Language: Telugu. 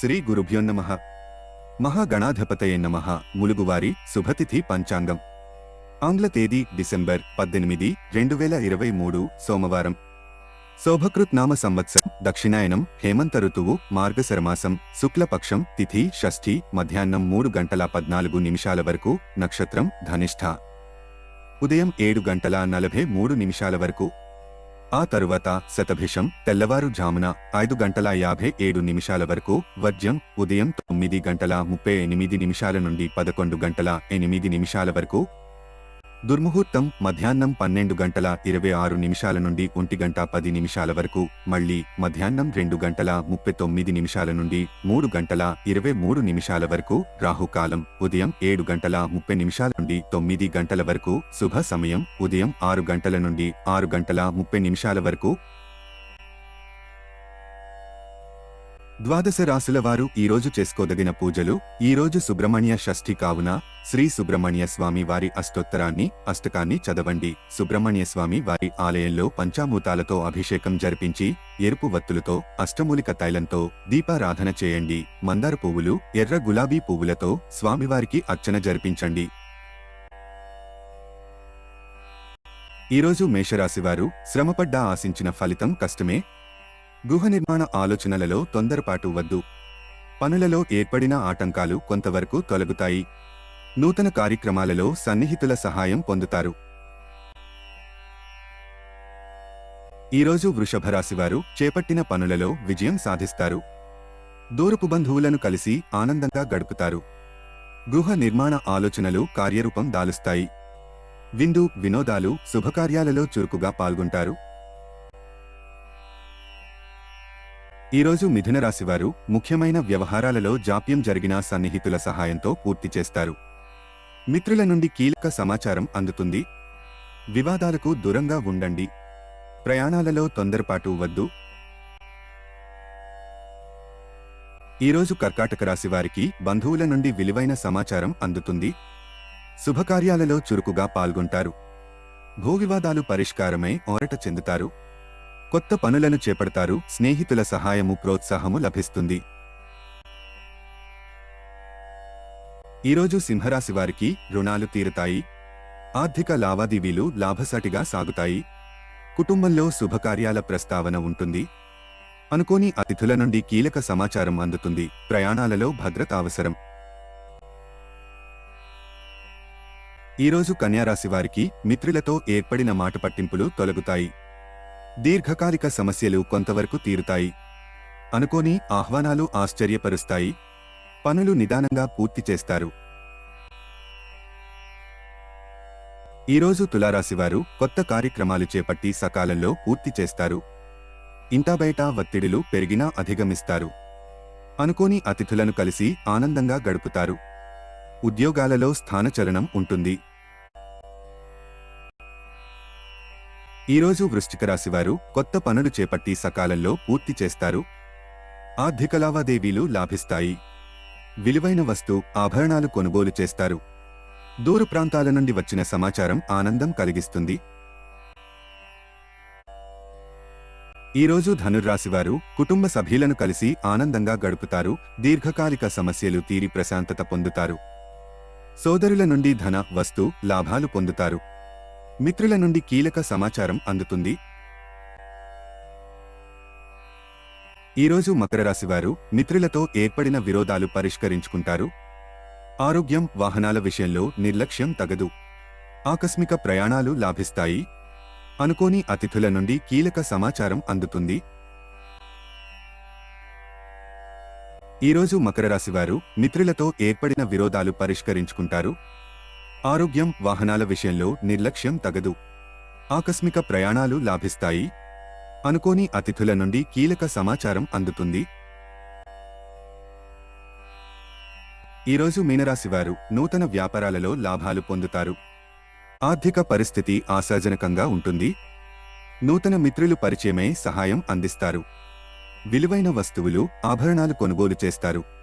శ్రీ గురుభ్యోన్నమ మహాగణాధిపతయ నమ. ములుగువారి శుభతిథి పంచాంగం. ఆంగ్ల తేదీ డిసెంబర్ పద్దెనిమిది రెండు వేల ఇరవై మూడు సోమవారం. శోభకృత్ నామ సంవత్సరం దక్షిణాయనం హేమంత ఋతువు మార్గశరమాసం శుక్లపక్షం తిథి షష్ఠి మధ్యాహ్నం మూడు గంటల పద్నాలుగు నిమిషాల వరకు నక్షత్రం ధనిష్ఠ ఉదయం ఏడు గంటల నలభై మూడు నిమిషాల వరకు ఆ తరువాత శతభిషం తెల్లవారుజామున ఐదు గంటల యాభై ఏడు నిమిషాల వరకు వజ్రం ఉదయం తొమ్మిది గంటల ముప్పై ఎనిమిది నిమిషాల నుండి పదకొండు గంటల ఎనిమిది నిమిషాల వరకు దుర్ముహూర్తం మధ్యాహ్నం పన్నెండు గంటల ఇరవై ఆరు నిమిషాల నుండి ఒంటి గంట పది నిమిషాల వరకు మళ్ళీ మధ్యాహ్నం రెండు గంటల ముప్పై తొమ్మిది నిమిషాల నుండి మూడు గంటల ఇరవై మూడు నిమిషాల వరకు రాహుకాలం ఉదయం ఏడు గంటల ముప్పై నిమిషాల నుండి తొమ్మిది గంటల వరకు శుభ సమయం ఉదయం ఆరు గంటల నుండి ఆరు గంటల ముప్పై నిమిషాల వరకు ద్వాదశ రాశుల వారు ఈరోజు చేసుకోదగిన పూజలు ఈ రోజు సుబ్రహ్మణ్య షష్ఠి కావున శ్రీ సుబ్రహ్మణ్య స్వామి వారి అష్టోత్తరాన్ని అష్టకాన్ని చదవండి. సుబ్రహ్మణ్య స్వామి వారి ఆలయంలో పంచామూతాలతో అభిషేకం జరిపించి ఎరుపు వత్తులతో అష్టమూలిక తైలంతో దీపారాధన చేయండి. మందార పువ్వులు ఎర్ర గులాబీ పువ్వులతో స్వామివారికి అర్చన జరిపించండి. ఈరోజు మేషరాశివారు శ్రమపడ్డా ఆశించిన ఫలితం కష్టమే గృహ నిర్మాణ ఆలోచనలలో తొందరపాటు వద్దు. పనులలో ఏర్పడిన ఆటంకాలు కొంతవరకు తొలగుతాయి. నూతన కార్యక్రమాలలో సన్నిహితుల సహాయం పొందుతారు. ఈరోజు వృషభరాశివారు చేపట్టిన పనులలో విజయం సాధిస్తారు. దూరపు బంధువులను కలిసి ఆనందంగా గడుపుతారు. గృహ నిర్మాణ ఆలోచనలు కార్యరూపం దాలుస్తాయి. విందు వినోదాలు శుభకార్యాలలో చురుకుగా పాల్గొంటారు. ఈరోజు మిథున రాశివారు ముఖ్యమైన వ్యవహారాలలో జాప్యం జరిగిన సన్నిహితుల సహాయంతో పూర్తి చేస్తారు. మిత్రుల నుండి కీలక సమాచారం అందుతుంది. వివాదాలకు దూరంగా ఉండండి. ప్రయాణాలలో తొందరపాటు వద్దు. ఈరోజు కర్కాటక రాశి వారికి బంధువుల నుండి విలువైన సమాచారం అందుతుంది. శుభకార్యాలలో చురుకుగా పాల్గొంటారు. భూవివాదాలు పరిష్కారమై ఓరట చెందుతారు. కొత్త పనులను చేపడతారు స్నేహితుల సహాయము ప్రోత్సాహము లభిస్తుంది. ఈరోజు సింహరాశి వారికి రుణాలు తీరుతాయి. ఆర్థిక లావాదేవీలు లాభసాటిగా సాగుతాయి. కుటుంబంలో శుభకార్యాల ప్రస్తావన ఉంటుంది. అనుకోని అతిథుల నుండి కీలక సమాచారం అందుతుంది. ప్రయాణాలలో భద్రత అవసరం. ఈరోజు కన్యారాశి వారికి మిత్రులతో ఏర్పడిన మాట పట్టింపులు తొలగుతాయి. దీర్ఘకాలిక సమస్యలు కొంతవరకు తీరుతాయి. అనుకోని ఆహ్వానాలు ఆశ్చర్యపరుస్తాయి. పనులు నిదానంగా పూర్తి చేస్తారు. ఈరోజు తులారాశివారు కొత్త కార్యక్రమాలు చేపట్టి సకాలంలో పూర్తి చేస్తారు. ఇంటా బయట ఒత్తిడిలు పెరిగినా అధిగమిస్తారు. అనుకోని అతిథులను కలిసి ఆనందంగా గడుపుతారు. ఉద్యోగాలలో స్థానచలనం ఉంటుంది. ఈరోజు వృశ్చిక రాశివారు కొత్త పనులు చేపట్టి సకాలంలో పూర్తి చేస్తారు. ఆర్థిక లావాదేవీలు లాభిస్తాయి. విలువైన వస్తు ఆభరణాలు కొనుగోలు చేస్తారు. దూర ప్రాంతాల నుండి వచ్చిన సమాచారం ఆనందం కలిగిస్తుంది. ఈరోజు ధనుర్రాశివారు కుటుంబ సభ్యులను కలిసి ఆనందంగా గడుపుతారు. దీర్ఘకాలిక సమస్యలు తీరి ప్రశాంతత పొందుతారు. సోదరుల నుండి ధన వస్తు లాభాలు పొందుతారు. మిత్రుల నుండి కీలక సమాచారం అందుతుంది. ఈరోజు మకర రాశివారు మిత్రులతో ఏర్పడిన విరోధాలు పరిష్కరించుకుంటారు. ఆరోగ్యం వాహనాల విషయంలో నిర్లక్ష్యం తగదు. ఆకస్మిక ప్రయాణాలు లాభిస్తాయి. అనుకోని అతిథుల నుండి కీలక సమాచారం అందుతుంది. ఈరోజు మకర రాశివారు మిత్రులతో ఏర్పడిన విరోధాలు పరిష్కరించుకుంటారు. ఆరోగ్యం వాహనాల విషయంలో నిర్లక్ష్యం తగదు. ఆకస్మిక ప్రయాణాలు లాభిస్తాయి. అనుకోని అతిథుల నుండి కీలక సమాచారం అందుతుంది. ఈరోజు మీనరాశివారు నూతన వ్యాపారాలలో లాభాలు పొందుతారు. ఆర్థిక పరిస్థితి ఆశాజనకంగా ఉంటుంది. నూతన మిత్రులు పరిచయమే సహాయం అందిస్తారు. విలువైన వస్తువులు ఆభరణాలు కొనుగోలు చేస్తారు.